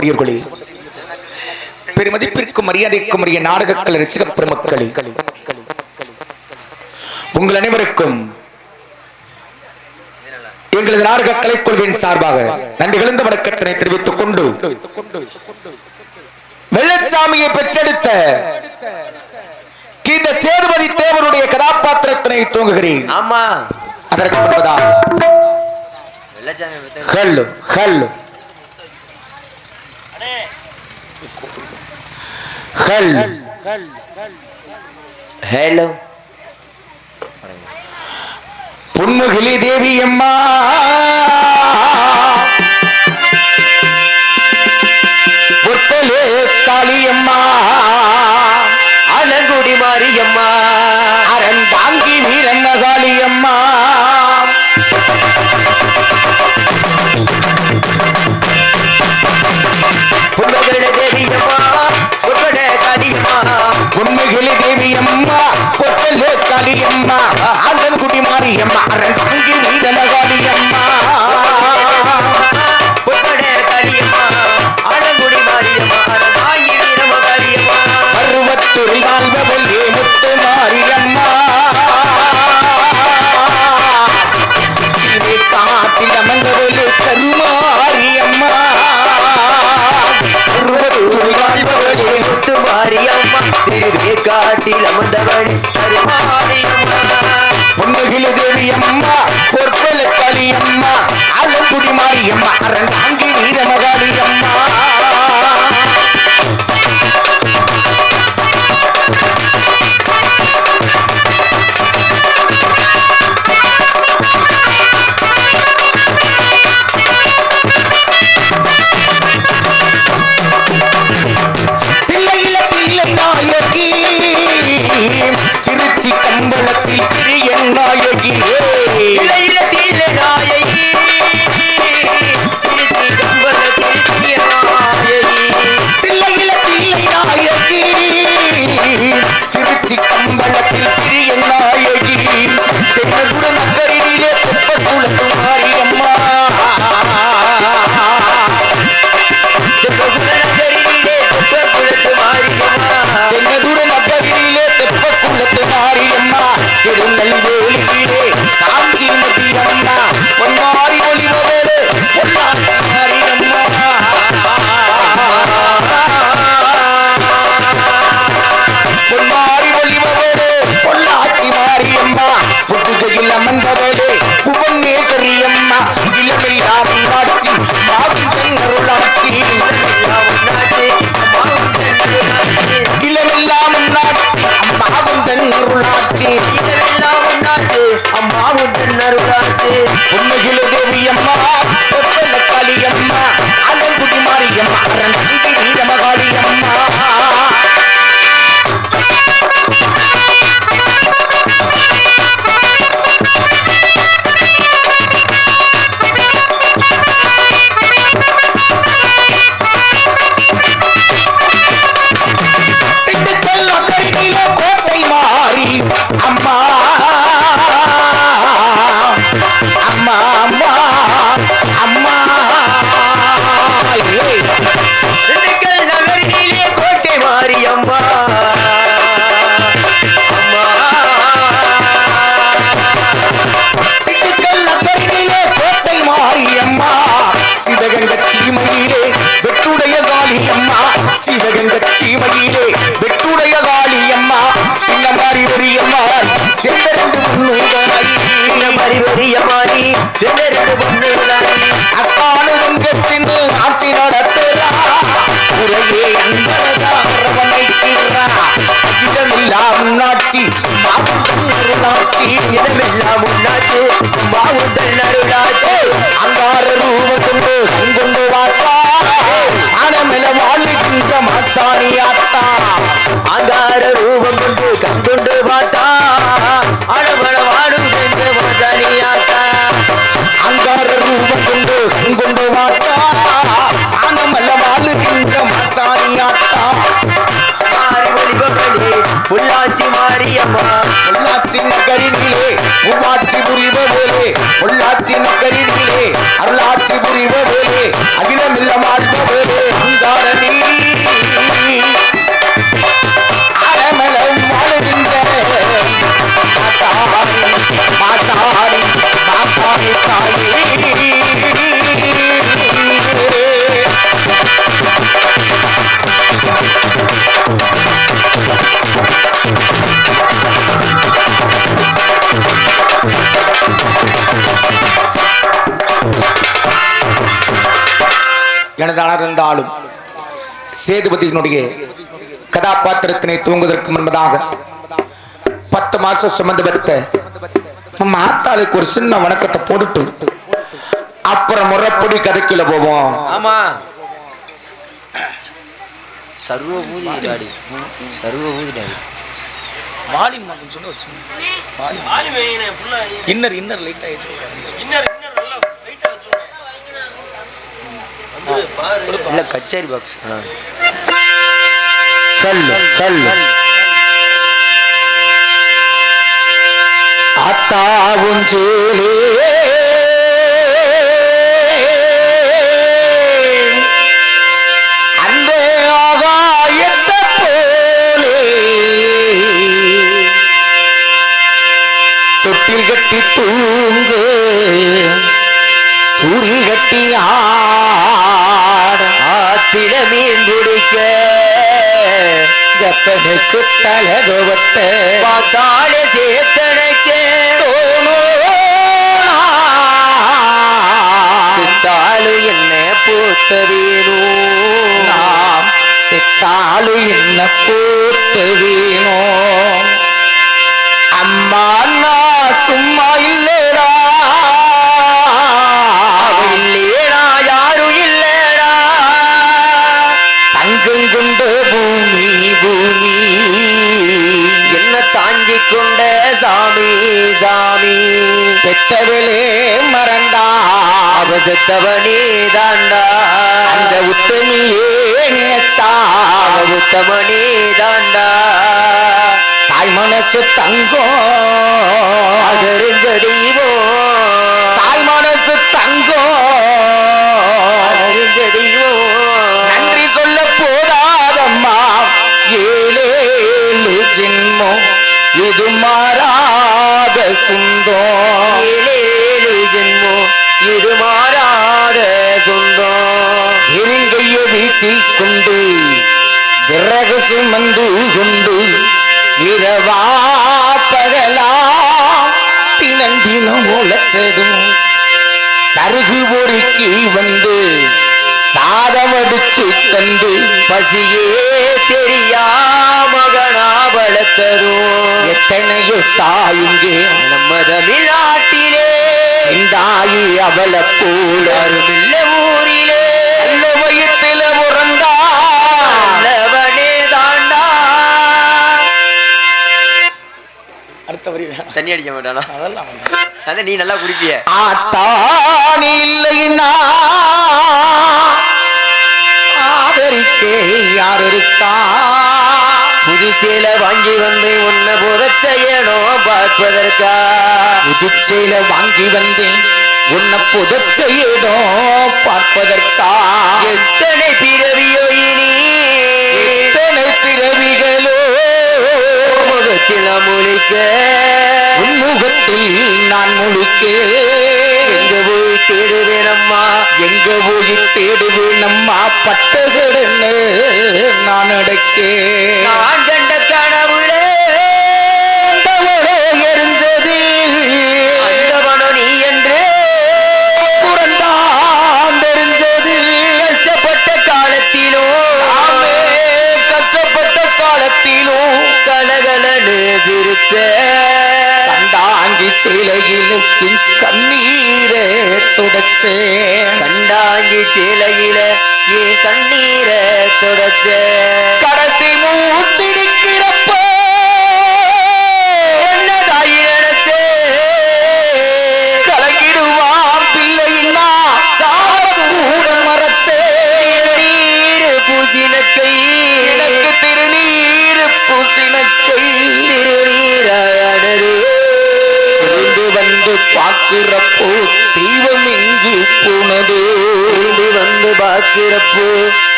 பெரியவர்களே பெருமதிப்பிற்கும் மரியாதைக்கும் உரிய நாடகக்கலை ரசிக பெருமக்களே உங்கள் அனைவருக்கும் எங்களது நாடக கலைக்குழுவின் சார்பாக நன்றி கலந்த வணக்கத்தினை தெரிவித்துக் கொண்டு வெள்ளச்சாமியை பெற்றெடுத்த இந்த சேதுபதி தேவருடைய கதாபாத்திரத்தினை தூங்குகிறேன் ஆமா. அதற்கு முன்பதா வெள்ளச்சாமி ஹல் ஹலோ புன்முகிலி தேவி அம்மா. பொட்டலே காளியம்மா ஆலங்குடி மாரியம்மா அரண் தாங்கி வீரன்ன காளியம்மா புன்னட காளியம்மா அலங்குடி மாரியம்மா வீரம காளியம்மா முத்து மாரியம்மா மாரியம்மா இளமெல்லாம் ஆட்சி மாதம் அருளாட்சி இளமெல்லாம் ஆட்சி அம்மாவும் தன் அருளாட்சி உண்மையில தேவி அம்மா பொற்பல காளி அம்மா அலங்குடி மாரியம்மா அரண் வீரமகாளி அம்மா உன்னாச்சு மாவுந்தல் அங்கார ரூபத்துண்டு கொண்டு கண்கொண்டு வாத்தா அனமெல வாழுகின்ற மாசாணியாத்தா அங்கார ரூபம் கொண்டு கண்கொண்டு பார்த்தா அடபட வாடும் சென்ற மசாலியாத்தா அங்கார ரூபம் கொண்டு கண்கொண்டு வாத்தா அனமெல வாழுகின்ற மாசாணியாத்தா மாறி ஒளிபவளே புள்ளாச்சி மாரியம்மா. பொள்ளாச்சி நகரினிலே உவாட்சி புரிபவேலே உள்ளாட்சி நக்கரிலே அருளாட்சி புரிபவேலே அகிலமில்லம் ஆழ்பவேலே அந்தார நீ சேதுபதியினுடைய கதாபாத்திரத்தினை தூங்குவதற்கு முன்பதாக பத்து மாசம் சுமந்து பெற்ற நம்ம ஆத்தாளுக்கு ஒரு சின்ன வணக்கத்தை போட்டுட்டு அப்புறம் முறைப்படி கதைக்குள்ள போவோம். ஆமா. சர்வ பூதி டாடி. சர்வ பூதி டாடி. வாலிம் சொன்ன வச்சு இன்னர் இன்னர் லைட் ஆயிட்டு இல்ல கச்சேரி பாக்ஸ் கல்லு கல்லு ஆத்தாவும் சேலே தொட்டில் கட்டி தூங்கு கட்டி ஆ ஆத்தில மீன் பிடிக்க கப்பனுக்கு தலகோவட்ட பார்த்தால சேத்தனைக்கே. சித்தாலு என்ன பூத்த வீணோ? நாம் சித்தாலு என்ன போட்டு வீணோ? அம்மா நான் சும்மா இல்லை. தாங்கிக் கொண்ட சாமி சாமி. பெத்தவளே மறந்தா அவசத்தவனே தாண்டா. அந்த உத்தமியே நினைச்சா உத்தமனே தாண்டா. தாய் மனசு தங்கம் இது மாறாத சுந்தம். ஏழேழு ஜென்மம் இது மாறாத சொந்தம். இருங்கைய வீசி கொண்டு விறகு சுமந்து கொண்டு இரவா பகலா தினந்தினம் உழைச்சதும் சருகு பொறுக்கி வந்து சாதம் அடிச்சு தந்து பசியே தெரியா மகனா. வளர்த்ததும் எத்தனையோ தாயுங்கே நம்ம தமிழ்நாட்டிலே தாயி அவளை போல அருமில்ல ஊரிலே. நல்ல வயிற்றுல உறந்தா. நல்லவனே தாண்டா. அடுத்த வரி தண்ணி அடிக்க மாட்டானா? அதெல்லாம் அதான் நீ நல்லா குடிப்பிய. ஆத்தானி இல்லைன்னா ஆதரிக்கே யார் இருக்கா புது சேலை வாங்கி வந்து உன்னை செய்யணும் பார்ப்பதற்கா? புதுச்சேல வாங்கி வந்தேன் உன்னை செய்யணும் பார்ப்பதற்கா? எத்தனை பிறவியோ இனி? எத்தனை பிறவிகளோ? முகத்தில் முழிக்க. உன்முகத்தில் நான் முழிக்க. எங்க போய் தேடுவேனம்மா எங்க போய் தேடுவேன் அம்மா? பட்டகடன்னு நான் அடைக்கேன். துடைச்சேன் கண்டாங்கி சேலையில என் கண்ணீரை தொடச்ச. கடைசி மூச்சிருக்கிறப்ப. என்னதாயி நினைச்ச. கலங்கிடுவான் பிள்ளையின்னா சாவ கூட மறைச்சே. நீர் பூசினக்கை. எனக்கு திருநீர் பூசினக்கை. திருநீரானது வந்து பார்க்கிறப்போ தெய்வம் எங்கு போனது. இருந்து வந்து பார்க்கிறப்போ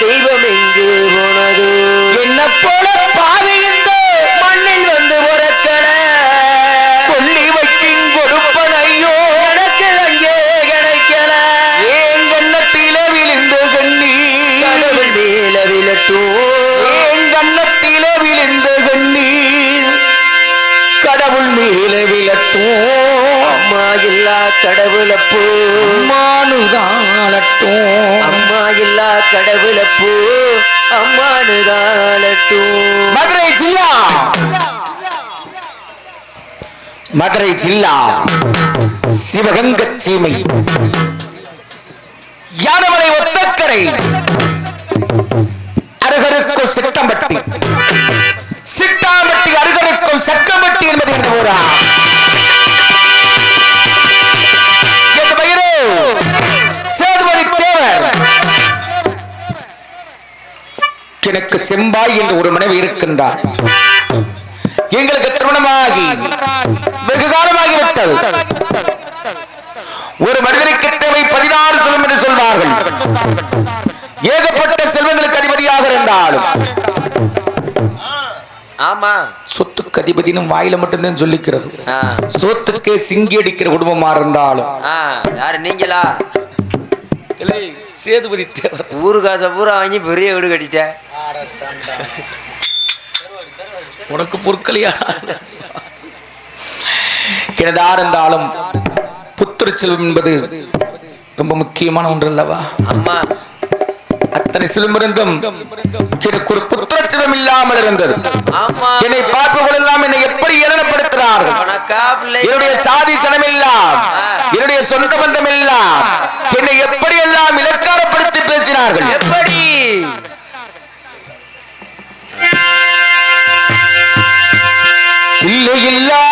தெய்வம் எங்கு போனது? என்ன போல பாவி அம்மா கடவுளப்போ. மானுதாளட்டும் அம்மா இல்லா கடவுளப்போ அம்மானுதாலட்டும் மதுரை ஜில்லா. மதுரை ஜில்லா. சிவகங்க சீமை. யானமலை ஒத்தக்கரை. அருகருக்கும் சிட்டம்பட்டி சிட்டாம்பட்டி அருகருக்கும் சக்கம்பட்டி என்பது இந்த ஊரா? சேதுபதி தேவர். எனக்கு செம்பாய் என்று ஒரு மனைவி இருக்கின்றார். எங்களுக்கு திருமணமாகி வெகு காலமாகி விட்டது. ஒரு மனிதனுக்கு தேவை பதினாறு செல்வம் என்று சொல்வார்கள். ஏகப்பட்ட செல்வங்களுக்கு அதிபதியாக இருந்தாலும் ஆமா. சொத்துக்கு அதிபதினும் வாயில மட்டும்தான் சொல்லிக்கிறது. சொத்துக்கே சிங்கி அடிக்கிற குடும்பமா இருந்தாலும். யாரு நீங்களா? சேதுபதி ஊரு காசை பூரா வாங்கி பெரிய வீடு கட்டிட்ட. உனக்கு பொருட்களையா எனதா இருந்தாலும் புத்திர செல்வம் என்பது ரொம்ப முக்கியமான ஒன்று அல்லவா அம்மா. அத்தனை செல்வம் இருந்தும் எனக்கு ஒரு இல்லாமல் இருந்தது என்னை பார்ப்பவர்கள் எல்லாம் என்னை எப்படி ஏளனப்படுத்துகிறார்கள்? என்னுடைய சாதி சனம் எல்லாம் என்னுடைய சொந்த பந்தம் எல்லாம் என்னை எப்படி எல்லாம் இலக்காரப்படுத்தி பேசினார்கள்? எப்படி? பிள்ளை இல்லா